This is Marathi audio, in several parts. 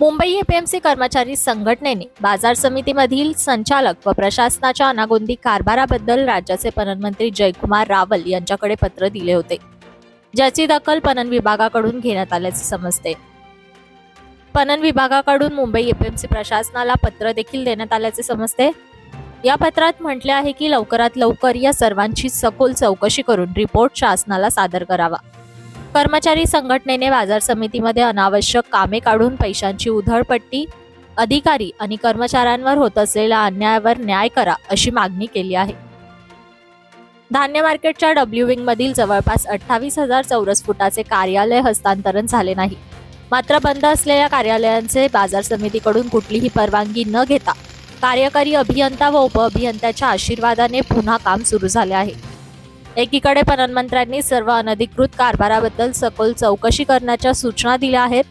मुंबई एपीएमसी कर्मचारी संघटनेने बाजार समितीमधील संचालक व प्रशासनाच्या अनागोंदी कारभाराबद्दल राज्याचे पणन मंत्री जयकुमार रावल यांच्याकडे पत्र दिले होते ज्याची दखल पणन विभागाकडून घेण्यात आल्याचे समजते. पणन विभागाकडून मुंबई एपीएमसी प्रशासनाला पत्र देखील देण्यात आल्याचे समजते. या पत्रात म्हटले आहे की लवकरात लवकर या सर्वांची सखोल चौकशी करून रिपोर्ट शासनाला सादर करावा. कर्मचारी संघटनेने बाजार समितीमध्ये अनावश्यक कामे काढून पैशांची उधळपट्टी अधिकारी आणि कर्मचाऱ्यांवर होत असलेल्या अन्यायावर न्याय करा अशी मागणी केली आहे. धान्य मार्केटच्या डब्ल्यू विंग मधील जवळपास अठ्ठावीस हजार चौरस फुटाचे कार्यालय हस्तांतरण झाले नाही. मात्र बंद असलेल्या कार्यालयांचे बाजार समितीकडून कुठलीही परवानगी न घेता कार्यकारी अभियंता व उपअभियंत्याच्या आशीर्वादाने पुन्हा काम सुरू झाले आहे. एकीकडे पणन मंत्र्यांनी सर्व अनधिकृत कारभाराबद्दल सखोल चौकशी करण्याच्या सूचना दिल्या आहेत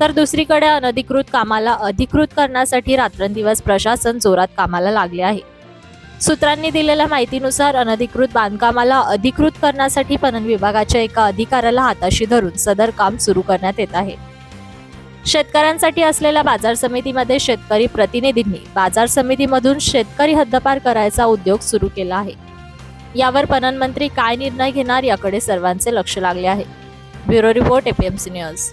तर दुसरीकडे अनधिकृत कामाला अधिकृत करण्यासाठी रात्रंदिवस प्रशासन जोरात कामाला लागले आहे. सूत्रांनी दिलेल्या माहितीनुसार अनधिकृत बांधकामाला अधिकृत करण्यासाठी पणन विभागाच्या एका अधिकाऱ्याला हाताशी धरून सदर काम सुरू करण्यात येत आहे. शेतकऱ्यांसाठी असलेल्या बाजार समितीमध्ये शेतकरी प्रतिनिधींनी बाजार समितीमधून शेतकरी हद्दपार करायचा उद्योग सुरू केला आहे. यावर पणन मंत्री काय निर्णय घेणार याकडे सर्वांचे लक्ष लागले आहे. Bureau report APMC news